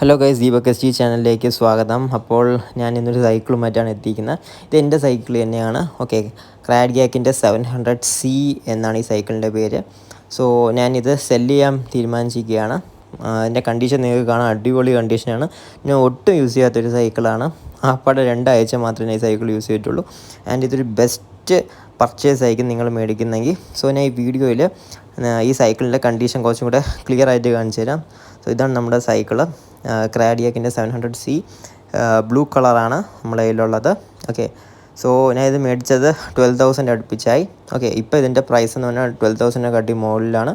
Hello guys Deepak S G ചാനലിലേക്ക് സ്വാഗതം. അപ്പോൾ ഞാൻ ഇന്നൊരു സൈക്കിളുമായിട്ടാണ് എത്തിയിരിക്കുന്നത്. ഇത് എന്റെ സൈക്കിൾ തന്നെയാണ്. ഓക്കെ ക്രാഡ് ഗ്യാക്കിന്റെ സെവൻ ഹൺഡ്രഡ് സി എന്നാണ് ഈ സൈക്കിളിന്റെ പേര്. സോ ഞാനിത് സെല്ല് ചെയ്യാൻ തീരുമാനിച്ചിരിക്കുകയാണ്. എന്റെ കണ്ടീഷൻ നിങ്ങൾക്ക് കാണാൻ അടിപൊളി കണ്ടീഷനാണ് ഞാൻ ഒട്ടും യൂസ് ചെയ്യാത്തൊരു സൈക്കിളാണ് ആപ്പാടെ രണ്ടാഴ്ച മാത്രമേ ഈ സൈക്കിൾ യൂസ് ചെയ്തിട്ടുള്ളൂ. ആൻഡ് ഇതൊരു ബെസ്റ്റ് പർച്ചേസ് ആയിരിക്കും നിങ്ങൾ മേടിക്കുന്നെങ്കിൽ. സോ ഞാൻ ഈ വീഡിയോയിൽ ഈ സൈക്കിളിന്റെ കണ്ടീഷൻ കുറച്ചും കൂടെ ക്ലിയർ ആയിട്ട് കാണിച്ചു തരാം സോ ഇതാണ് നമ്മുടെ സൈക്കിൾ ക്രാഡിയക്കിന്റെ സെവൻ ഹൺഡ്രഡ് സി ബ്ലൂ കളറാണ് നമ്മുടെ കയ്യിലുള്ളത്. ഓക്കെ സോ ഞാൻ ഇത് മേടിച്ചത് ട്വൽവ് തൗസൻഡ് അടുപ്പിച്ചായി. ഓക്കെ ഇപ്പോൾ ഇതിന്റെ പ്രൈസ് എന്ന് പറഞ്ഞാൽ ട്വൽവ് തൗസൻഡിനെ കാട്ടി മുകളിലാണ്.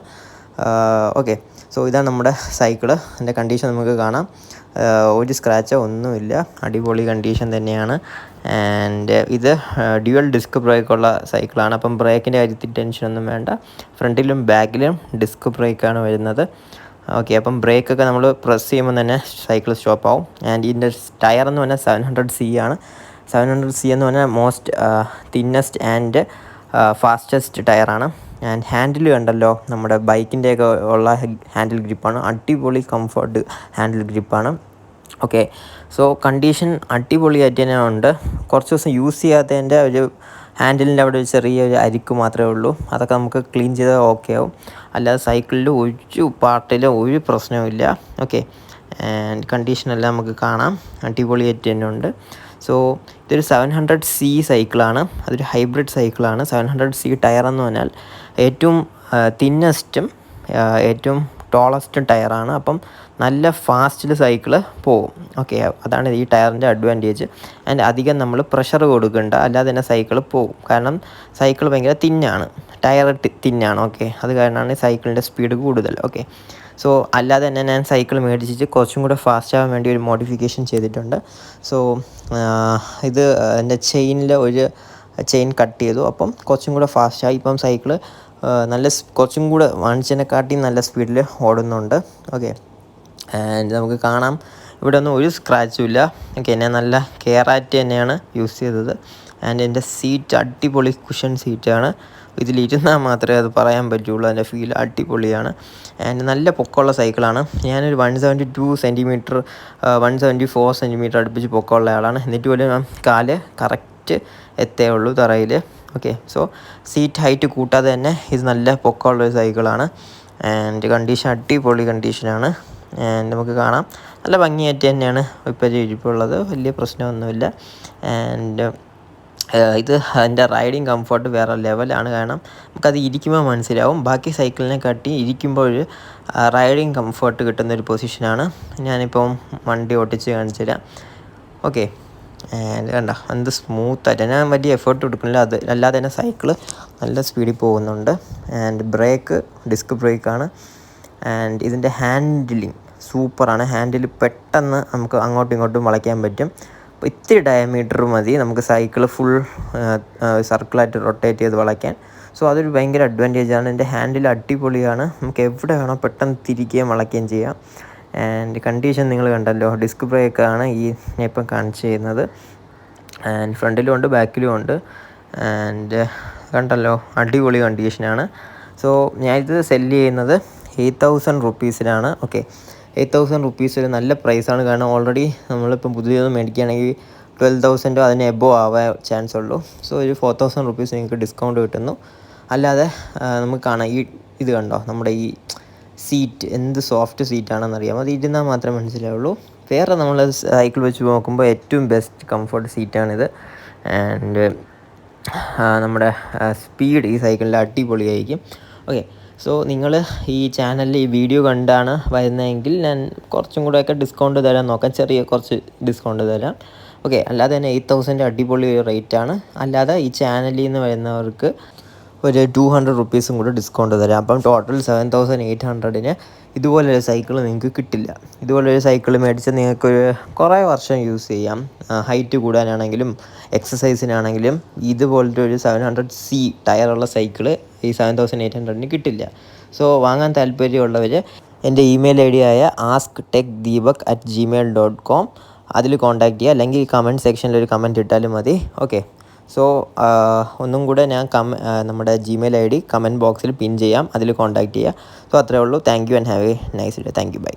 ഓക്കെ സോ ഇതാണ് നമ്മുടെ സൈക്കിൾ അതിന്റെ കണ്ടീഷൻ നമുക്ക് കാണാം. ഒരു സ്ക്രാച്ചോ ഒന്നുമില്ല. അടിപൊളി കണ്ടീഷൻ തന്നെയാണ്. ആൻഡ് ഇത് ഡ്യുവൽ ഡിസ്ക് ബ്രേക്കുള്ള സൈക്കിളാണ് അപ്പം ബ്രേക്കിന്റെ കാര്യത്തിൽ ടെൻഷനൊന്നും വേണ്ട. ഫ്രണ്ടിലും ബാക്കിലും ഡിസ്ക് ബ്രേക്കാണ് വരുന്നത്. ഓക്കെ അപ്പം ബ്രേക്കൊക്കെ നമ്മൾ പ്രസ് ചെയ്യുമ്പോൾ തന്നെ സൈക്കിൾ സ്റ്റോപ്പ് ആവും. ആൻഡ് ഇതിന്റെ ടയർ എന്ന് പറഞ്ഞാൽ സെവൻ ഹൺഡ്രഡ് സി ആണ്. സെവൻ ഹൺഡ്രഡ് സി എന്ന് പറഞ്ഞാൽ മോസ്റ്റ് തിന്നസ്റ്റ് ആൻഡ് ഫാസ്റ്റസ്റ്റ് ടയറാണ് ആൻഡ് ഹാൻഡിൽ കണ്ടല്ലോ നമ്മുടെ ബൈക്കിന്റെയൊക്കെ ഉള്ള ഹാൻഡിൽ ഗ്രിപ്പാണ് അടിപൊളി കംഫർട്ട് ഹാൻഡിൽ ഗ്രിപ്പാണ് ഓക്കെ സോ കണ്ടീഷൻ അടിപൊളിയായിട്ട് തന്നെ ഉണ്ട്. കുറച്ച് ദിവസം യൂസ് ചെയ്യാത്തതിന്റെ ഒരു ഹാൻഡിലിന്റെ അവിടെ ഒരു ചെറിയൊരു അരിക്ക് മാത്രമേ ഉള്ളൂ. അതൊക്കെ നമുക്ക് ക്ലീൻ ചെയ്താൽ ഓക്കെ ആവും. അല്ലാതെ സൈക്കിളിൽ ഒരു പാർട്ടിലും ഒരു പ്രശ്നവുമില്ല ഓക്കെ. ആൻഡ് കണ്ടീഷനെല്ലാം നമുക്ക് കാണാം. അടിപൊളിയായിട്ട് തന്നെ ഉണ്ട്. സോ ഇതൊരു സെവൻ ഹൺഡ്രഡ് സി സൈക്കിളാണ്. അതൊരു ഹൈബ്രിഡ് സൈക്കിളാണ്. സെവൻ ഹൺഡ്രഡ് സി ടയർ എന്ന് പറഞ്ഞാൽ ഏറ്റവും തിന്നസ്റ്റും ഏറ്റവും ടോളസ്റ്റ് ടയറാണ്. അപ്പം നല്ല ഫാസ്റ്റിൽ സൈക്കിൾ പോകും ഓക്കെ അതാണ് ഈ ടയറിന്റെ അഡ്വാന്റേജ്. ആൻഡ് അധികം നമ്മൾ പ്രഷർ കൊടുക്കേണ്ട. അല്ലാതെ തന്നെ സൈക്കിൾ പോകും കാരണം സൈക്കിൾ ഭയങ്കര തിന്നാണ്. ടയർ തിന്നാണ്. ഓക്കെ അത് കാരണമാണ് സൈക്കിളിന്റെ സ്പീഡ് കൂടുതൽ. ഓക്കെ സോ അല്ലാതെ തന്നെ ഞാൻ സൈക്കിൾ മേടിച്ചിട്ട് കുറച്ചും കൂടെ ഫാസ്റ്റ് ആവാൻ വേണ്ടി ഒരു മോഡിഫിക്കേഷൻ ചെയ്തിട്ടുണ്ട്. സോ ഇത് എന്റെ ചെയിനിൽ ഒരു ചെയിൻ കട്ട് ചെയ്തു. അപ്പം കുറച്ചും കൂടെ ഫാസ്റ്റായി. ഇപ്പം സൈക്കിൾ നല്ല കുറച്ചും കൂടെ വാണിജ്യനെക്കാട്ടി നല്ല സ്പീഡിൽ ഓടുന്നുണ്ട്. ഓക്കെ ആൻഡ് നമുക്ക് കാണാം. ഇവിടെ ഒന്നും ഒരു സ്ക്രാച്ചും ഇല്ല. ഓക്കെ ഞാൻ നല്ല കെയറാറ്റ് തന്നെയാണ് യൂസ് ചെയ്തത്. ആൻഡ് എന്റെ സീറ്റ് അടിപൊളി കുഷൻ സീറ്റാണ് ഇതിലിരുന്നാൽ മാത്രമേ അത് പറയാൻ പറ്റുള്ളൂ. അതിന്റെ ഫീൽ അടിപൊളിയാണ്. ആൻഡ് നല്ല പൊക്കമുള്ള സൈക്കിളാണ് ഞാനൊരു one seventy two centimetre one seventy four centimetre അടുപ്പിച്ച് പൊക്കമുള്ള ആളാണ്. എന്നിട്ട് പോലും കാൽ കറക്റ്റ് എത്തേ ഉള്ളൂ തറയിൽ ഓക്കെ സോ സീറ്റ് ഹൈറ്റ് കൂട്ടാതെ തന്നെ ഇത് നല്ല പൊക്കമുള്ള ഒരു സൈക്കിളാണ് ആൻഡ് കണ്ടീഷൻ അടിപൊളി കണ്ടീഷനാണ് ആൻഡ് നമുക്ക് കാണാം. നല്ല ഭംഗിയായിട്ട് തന്നെയാണ് ഇപ്പോൾ ഇരിപ്പുള്ളത്. വലിയ പ്രശ്നമൊന്നുമില്ല. ആൻഡ് ഇത് അതിന്റെ റൈഡിങ് കംഫർട്ട് വേറെ ലെവലാണ് കാരണം നമുക്കത് ഇരിക്കുമ്പോൾ മനസ്സിലാവും. ബാക്കി സൈക്കിളിനെ കാട്ടി ഇരിക്കുമ്പോൾ റൈഡിങ് കംഫർട്ട് കിട്ടുന്ന ഒരു പൊസിഷനാണ് ഞാനിപ്പം വണ്ടി ഓട്ടിച്ച് കാണിച്ചു തരാം ഓക്കെ ആൻഡ് കണ്ട എന്ത് സ്മൂത്തായിട്ട് ഞാൻ വലിയ എഫേർട്ട് കൊടുക്കുന്നില്ല അത് അല്ലാതെ തന്നെ സൈക്കിൾ നല്ല സ്പീഡിൽ പോകുന്നുണ്ട്. ആൻഡ് ബ്രേക്ക് ഡിസ്ക് ബ്രേക്കാണ് ആൻഡ് ഇതിന്റെ ഹാൻഡിലിങ് സൂപ്പറാണ് ഹാൻഡിൽ പെട്ടെന്ന് നമുക്ക് അങ്ങോട്ടും ഇങ്ങോട്ടും വളയ്ക്കാൻ പറ്റും. അപ്പോൾ ഇത്തിരി ഡയമീറ്റർ മതി. നമുക്ക് സൈക്കിൾ ഫുൾ സർക്കിളായിട്ട് റൊട്ടേറ്റ് ചെയ്ത് വളയ്ക്കാൻ. സോ അതൊരു ഭയങ്കര അഡ്വാന്റേജാണ് എന്റെ ഹാൻഡിൽ അടിപൊളിയാണ്. നമുക്ക് എവിടെ വേണോ പെട്ടെന്ന് തിരിക്കുകയും വളയ്ക്കുകയും ചെയ്യാം. ആൻഡ് കണ്ടീഷൻ നിങ്ങൾ കണ്ടല്ലോ ഡിസ്ക് ബ്രേക്കാണ് ഈ ഇപ്പം കാണിച്ചു ചെയ്യുന്നത് ആൻഡ് ഫ്രണ്ടിലും ഉണ്ട് ബാക്കിലും ഉണ്ട്. ആൻഡ് കണ്ടല്ലോ അടിപൊളി കണ്ടീഷനാണ് സോ ഞാനിത് സെല്ല് ചെയ്യുന്നത് എയ്റ്റ് തൗസൻഡ് റുപ്പീസിനാണ് ഓക്കെ എയ്റ്റ് തൗസൻഡ് റുപ്പീസ് ഒരു നല്ല പ്രൈസാണ് കാരണം ഓൾറെഡി നമ്മളിപ്പം പുതിയത് മേടിക്കുകയാണെങ്കിൽ ട്വൽവ് തൗസൻഡോ അതിന് എബോ ആവാൻ ചാൻസ് ഉള്ളൂ. സോ ഒരു ഫോർ തൗസൻഡ് റുപ്പീസ് നിങ്ങൾക്ക് ഡിസ്കൗണ്ട് കിട്ടുന്നു. അല്ലാതെ നമുക്ക് കാണാം. ഈ ഇത് കണ്ടോ നമ്മുടെ ഈ സീറ്റ് എന്ത് സോഫ്റ്റ് സീറ്റാണെന്ന് അറിയാം. അത് ഇരുന്നാൽ മാത്രമേ മനസ്സിലാവുള്ളൂ. വേറെ നമ്മൾ സൈക്കിൾ വെച്ച് നോക്കുമ്പോൾ ഏറ്റവും ബെസ്റ്റ് കംഫർട്ട് സീറ്റാണിത് ആൻഡ് നമ്മുടെ സ്പീഡ് ഈ സൈക്കിളിന്റെ അടിപൊളിയായിരിക്കും. ഓക്കെ സോ നിങ്ങൾ ഈ ചാനലിൽ ഈ വീഡിയോ കണ്ടാണ് വരുന്നതെങ്കിൽ ഞാൻ കുറച്ചും കൂടെയൊക്കെ ഡിസ്കൗണ്ട് തരാൻ നോക്കാം. ചെറിയ കുറച്ച് ഡിസ്കൗണ്ട് തരാം. ഓക്കെ അല്ലാതെ തന്നെ എയ്റ്റ് തൗസൻഡ് അടിപൊളി റേറ്റാണ് അല്ലാതെ ഈ ചാനലിൽ നിന്ന് വരുന്നവർക്ക് ഒരു ടു ഹൺഡ്രഡ് റുപ്പീസും കൂടെ ഡിസ്കൗണ്ട് തരാം. അപ്പം ടോട്ടൽ സെവൻ തൗസൻഡ് എയ്റ്റ് ഹൺഡ്രഡിന് ഇതുപോലൊരു സൈക്കിൾ നിങ്ങൾക്ക് കിട്ടില്ല. ഇതുപോലൊരു സൈക്കിൾ മേടിച്ച് നിങ്ങൾക്കൊരു കുറേ വർഷം യൂസ് ചെയ്യാം. ഹൈറ്റ് കൂടാനാണെങ്കിലും എക്സസൈസിനാണെങ്കിലും ഇതുപോലത്തെ ഒരു സെവൻ ഹൺഡ്രഡ് സി ടയറുള്ള സൈക്കിൾ ഈ സെവൻ തൗസൻഡ് എയ്റ്റ് ഹൺഡ്രഡിന് കിട്ടില്ല. സോ വാങ്ങാൻ താല്പര്യമുള്ളവർ എന്റെ ഇമെയിൽ ഐ ഡി ആയ ask tech Deepak at Gmail dot com അതിൽ കോൺടാക്റ്റ് ചെയ്യുക. അല്ലെങ്കിൽ കമന്റ് സെക്ഷനിൽ ഒരു കമന്റ് ഇട്ടാലും മതി. ഓക്കെ സോ ഒന്നും കൂടെ ഞാൻ കമ നമ്മുടെ ജിമെയിൽ ഐ ഡി കമന്റ് ബോക്സിൽ പിൻ ചെയ്യാം. അതിൽ കോൺടാക്റ്റ് ചെയ്യുക സോ അത്രേ ഉള്ളൂ. Thank you and have a nice day thank you bye